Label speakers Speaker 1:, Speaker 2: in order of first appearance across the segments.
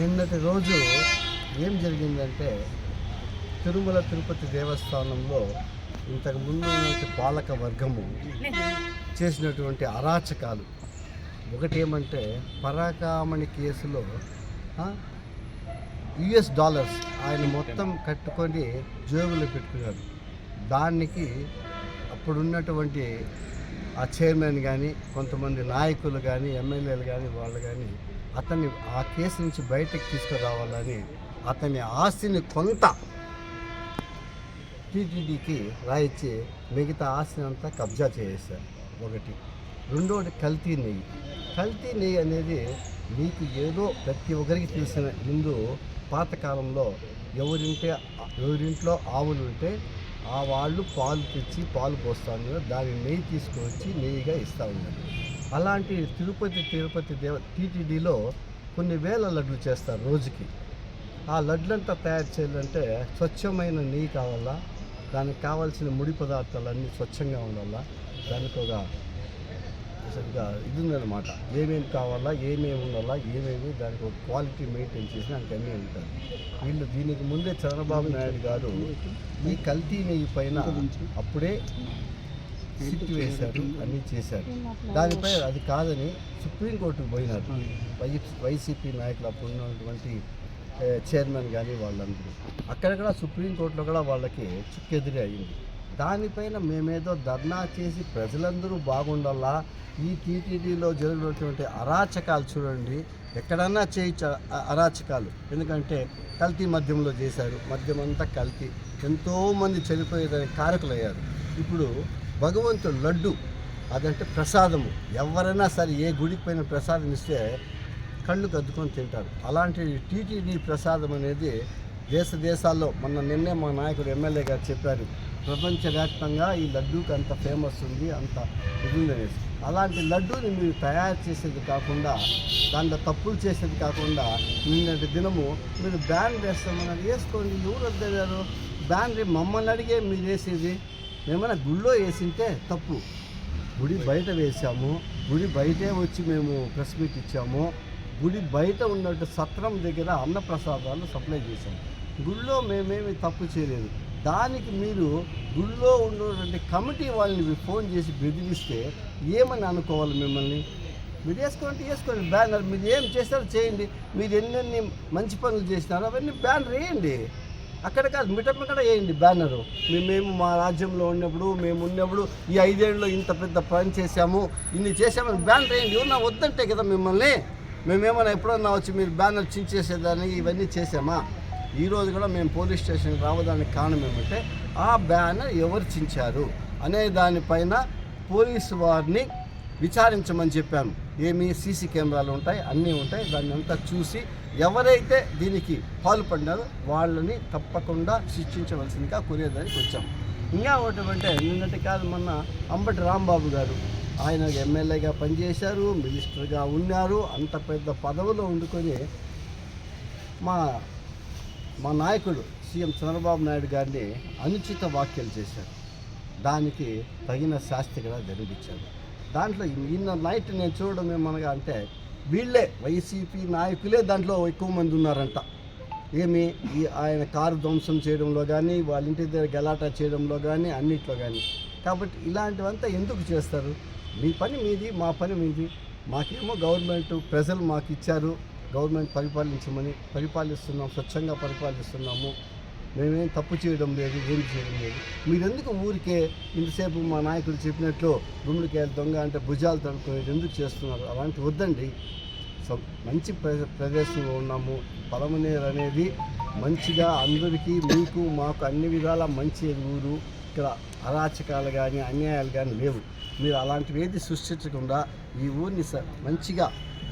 Speaker 1: నిన్నటి రోజు ఏం జరిగిందంటే తిరుమల తిరుపతి దేవస్థానంలో ఇంతకు ముందు ఉన్నటువంటి పాలక వర్గము చేసినటువంటి అరాచకాలు. ఒకటి ఏమంటే పరాకామణి కేసులో యుఎస్ డాలర్స్ ఆయన మొత్తం కట్టుకొని జేబులో పెట్టుకున్నాడు దానికి అప్పుడున్నటువంటి ఆ చైర్మన్ కానీ కొంతమంది నాయకులు కానీ ఎమ్మెల్యేలు కానీ వాళ్ళు కానీ అతన్ని ఆ కేసు నుంచి బయటకు తీసుకురావాలని అతని ఆస్తిని కొంత టీటీడీకి రాయిచ్చి మిగతా ఆస్తిని అంతా కబ్జా చేసేసారు ఒకటి. రెండోది కల్తీ నెయ్యి. కల్తీ నెయ్యి అనేది మీకు ఏదో ప్రతి ఒక్కరికి తెలిసిన ముందు పాతకాలంలో ఎవరింటే ఎవరింట్లో ఆవులు ఉంటే ఆ వాళ్ళు పాలు తెచ్చి పాలు పోస్తూ ఉన్నారు దాని నెయ్యి తీసుకొచ్చి నెయ్యిగా ఇస్తూ ఉన్నారు. అలాంటి తిరుపతి తిరుపతి దేవ టీటీడీలో కొన్ని వేల లడ్లు చేస్తారు రోజుకి. ఆ లడ్లంతా తయారు చేయాలంటే స్వచ్ఛమైన నెయ్యి కావాలా? దానికి కావాల్సిన ముడి పదార్థాలన్నీ స్వచ్ఛంగా ఉండాలా? దానికి ఒక సరిగ్గా ఇది ఉందన్నమాట ఏమేమి కావాలా ఏమేమి ఉండాలా ఏమేమి దానికి ఒక క్వాలిటీ మెయింటైన్ చేసి దానికి అన్నీ ఉంటారు వీళ్ళు దీనికి ముందే చంద్రబాబు నాయుడు గారు ఈ కల్తీ నెయ్యి పైన అప్పుడే సిట్ వేశారు అన్నీ చేశారు. దానిపై అది కాదని సుప్రీంకోర్టుకు పోయినారు. వై వైసీపీ నాయకులు అప్పుడు ఉన్నటువంటి చైర్మన్ కానీ వాళ్ళందరూ. అక్కడ కూడా సుప్రీంకోర్టులో కూడా వాళ్ళకి చుక్కెదిరి అయింది. దానిపైన మేమేదో ధర్నా చేసి ప్రజలందరూ బాగుండాలా? ఈ టీటీడీలో జరిగినటువంటి అరాచకాలు చూడండి. ఎక్కడన్నా చేయించ అరాచకాలు. ఎందుకంటే కల్తీ మద్యంలో చేశారు. మద్యం అంతా కల్తీ. ఎంతోమంది చనిపోయేదానికి కారకులయ్యారు. ఇప్పుడు భగవంతుడు లడ్డు అదంటే ప్రసాదము. ఎవరైనా సరే ఏ గుడికి పోయిన ప్రసాదం ఇస్తే కళ్ళు కద్దుకొని తింటారు. అలాంటి టీటీడీ ప్రసాదం అనేది దేశ దేశాల్లో మొన్న నిన్నే మా నాయకుడు ఎమ్మెల్యే గారు చెప్పారు. ప్రపంచవ్యాప్తంగా ఈ లడ్డూకి అంత ఫేమస్ ఉంది అంత ఇది అలాంటి లడ్డూని మీరు తయారు చేసేది కాకుండా దాంట్లో తప్పులు చేసేది కాకుండా నిన్నటి దినము మీరు బ్యాన్ వేస్తామన్నారు. వేసుకోండి ఎవరు వద్దన్నారు? బ్యాన్ రే- మమ్మల్ని అడిగే మీరు వేసేది. మేమైనా గుళ్ళో వేసింటే తప్పు. గుడి బయట వేసాము గుడి బయటే వచ్చి మేము ప్రెస్ మీట్ ఇచ్చాము. గుడి బయట ఉన్నట్టు సత్రం దగ్గర అన్నప్రసాదాలు సప్లై చేశాము. గుళ్ళో మేమేమి తప్పు చేయలేదు. దానికి మీరు గుళ్ళో ఉన్నటువంటి కమిటీ వాళ్ళని ఫోన్ చేసి బెదిరిస్తే ఏమని అనుకోవాలి మిమ్మల్ని? మీరు వేసుకోండి వేసుకోండి బ్యానర్ మీరు ఏం చేస్తారో చేయండి. మీరు ఎన్నెన్ని మంచి పనులు చేసినారో అవన్నీ బ్యానర్ వేయండి. అక్కడ కాదు మిటమిక్కడ వేయండి బ్యానరు. మేము మా రాజ్యంలో ఉన్నప్పుడు మేము ఉన్నప్పుడు ఈ ఐదేళ్ళలో ఇంత పెద్ద పని చేశాము ఇన్ని చేశామని బ్యానర్ వేయండి. ఎవరన్నా వద్దంటే కదా మిమ్మల్ని. మేమేమన్నా ఎప్పుడన్నా వచ్చి మీరు బ్యానర్ చించేసేదాన్ని ఇవన్నీ చేసామా ఈ రోజు కూడా మేము పోలీస్ స్టేషన్కి రావడానికి కారణం ఏమంటే ఆ బ్యానర్ ఎవరు చించారు అనే దానిపైన పోలీసు వారిని విచారించమని చెప్పాను ఏమి సీసీ కెమెరాలు ఉంటాయి అన్నీ ఉంటాయి. దాన్ని అంతా చూసి ఎవరైతే దీనికి పాల్పడినారో వాళ్ళని తప్పకుండా శిక్షించవలసిందిగా కోరేదానికి వచ్చాం. ఇంకా ఒకటి అంటే నిన్నటి కాదు మొన్న అంబటి రాంబాబు గారు ఆయన ఎమ్మెల్యేగా పనిచేశారు మినిస్టర్గా ఉన్నారు అంత పెద్ద పదవిలో ఉండుకొని మా మా నాయకుడు సీఎం చంద్రబాబు నాయుడు గారిని అనుచిత వ్యాఖ్యలు చేశారు. దానికి తగిన శాస్తి కూడా జరిపించారు. దాంట్లో నిన్న నైట్ నేను చూడడం ఏమనగా అంటే వీళ్ళే వైసీపీ నాయకులే దాంట్లో ఎక్కువ మంది ఉన్నారంట. ఏమి? ఈ ఆయన కారు ధ్వంసం చేయడంలో కానీ వాళ్ళ ఇంటి దగ్గర గలాటా చేయడంలో కానీ అన్నిట్లో కానీ కాబట్టి ఇలాంటివంతా ఎందుకు చేస్తారు? మీ పని మీది మా పని మీది. మాకేమో గవర్నమెంట్ ప్రజలు మాకు ఇచ్చారు గవర్నమెంట్ పరిపాలించమని పరిపాలిస్తున్నాం స్వచ్ఛంగా పరిపాలిస్తున్నాము. మేమేం తప్పు చేయడం లేదు ఏం చేయడం లేదు. మీరెందుకు ఊరికే ఇంతసేపు మా నాయకులు చెప్పినట్లు గుమ్మడికాయలు దొంగ అంటే భుజాలు తడుకునేది ఎందుకు చేస్తున్నారు? అలాంటి వద్దండి. సో మంచి ప్రదేశంలో ఉన్నాము. పలమనేరు అనేది మంచిగా అందరికీ మీకు మాకు అన్ని విధాల మంచి ఊరు. ఇక్కడ అరాచకాలు కానీ అన్యాయాలు కానీ లేవు. మీరు అలాంటివి ఏది సృష్టించకుండా ఈ ఊరిని స మంచిగా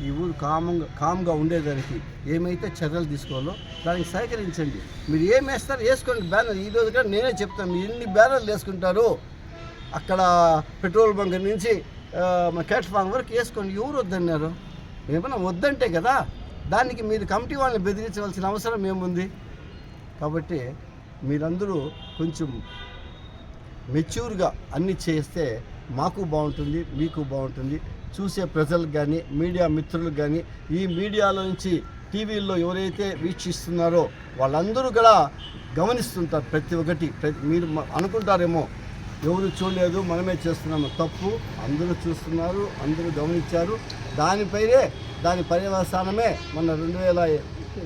Speaker 1: ఈ ఊరు కామంగా కామ్గా ఉండేదానికి ఏమైతే చర్యలు తీసుకోవాలో దానికి సహకరించండి. మీరు ఏం వేస్తారు వేసుకోండి బ్యానర్. ఈ రోజు కూడా నేనే చెప్తాను మీరు ఎన్ని బ్యానర్లు వేసుకుంటారు అక్కడ పెట్రోల్ బంక్ నుంచి మా క్యాట్ ఫామ్ వరకు వేసుకోండి. ఎవరు వద్దన్నారు? ఏమైనా వద్దంటే కదా దానికి మీరు కమిటీ వాళ్ళని బెదిరించవలసిన అవసరం ఏముంది? కాబట్టి మీరందరూ కొంచెం మెచ్యూర్గా అన్ని చేస్తే మాకు బాగుంటుంది మీకు బాగుంటుంది. చూసే ప్రజలకు కానీ మీడియా మిత్రులకు కానీ ఈ మీడియాలో నుంచి టీవీల్లో ఎవరైతే వీక్షిస్తున్నారో వాళ్ళందరూ కూడా గమనిస్తుంటారు ప్రతి ఒక్కటి. ప్రతి మీరు అనుకుంటారేమో ఎవరు చూడలేదు మనమే చేస్తున్నాము తప్పు. అందరూ చూస్తున్నారు అందరూ గమనించారు. దానిపైనే దాని పర్యవసానమే మన రెండు వేల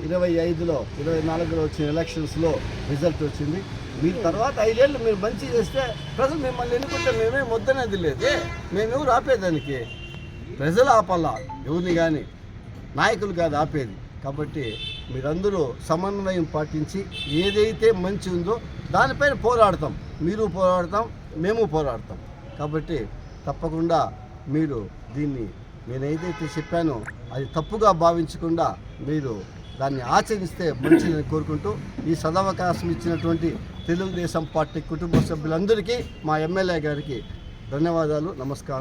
Speaker 1: ఇరవై ఐదులో ఇరవై నాలుగులో వచ్చిన ఎలక్షన్స్లో రిజల్ట్ వచ్చింది. మీరు తర్వాత ఐదేళ్ళు మీరు మంచి చేస్తే ప్రజలు మిమ్మల్ని ఎన్నుకుంటే మేమే వద్దనేది లేదే. మేమెవరు ఆపేదానికి? ప్రజలు ఆపాలా ఎవరిని కానీ నాయకులు కాదు ఆపేది. కాబట్టి మీరందరూ సమన్వయం పాటించి ఏదైతే మంచి ఉందో దానిపైన పోరాడతాం. మీరు పోరాడతాం మేము పోరాడతాం. కాబట్టి తప్పకుండా మీరు దీన్ని నేను ఏదైతే చెప్పానో అది తప్పుగా భావించకుండా మీరు దాన్ని ఆచరిస్తే మంచిదని కోరుకుంటూ ఈ సదవకాశం ఇచ్చినటువంటి తెలుగుదేశం పార్టీ కుటుంబ సభ్యులందరికీ మా ఎమ్మెల్యే గారికి ధన్యవాదాలు నమస్కారం.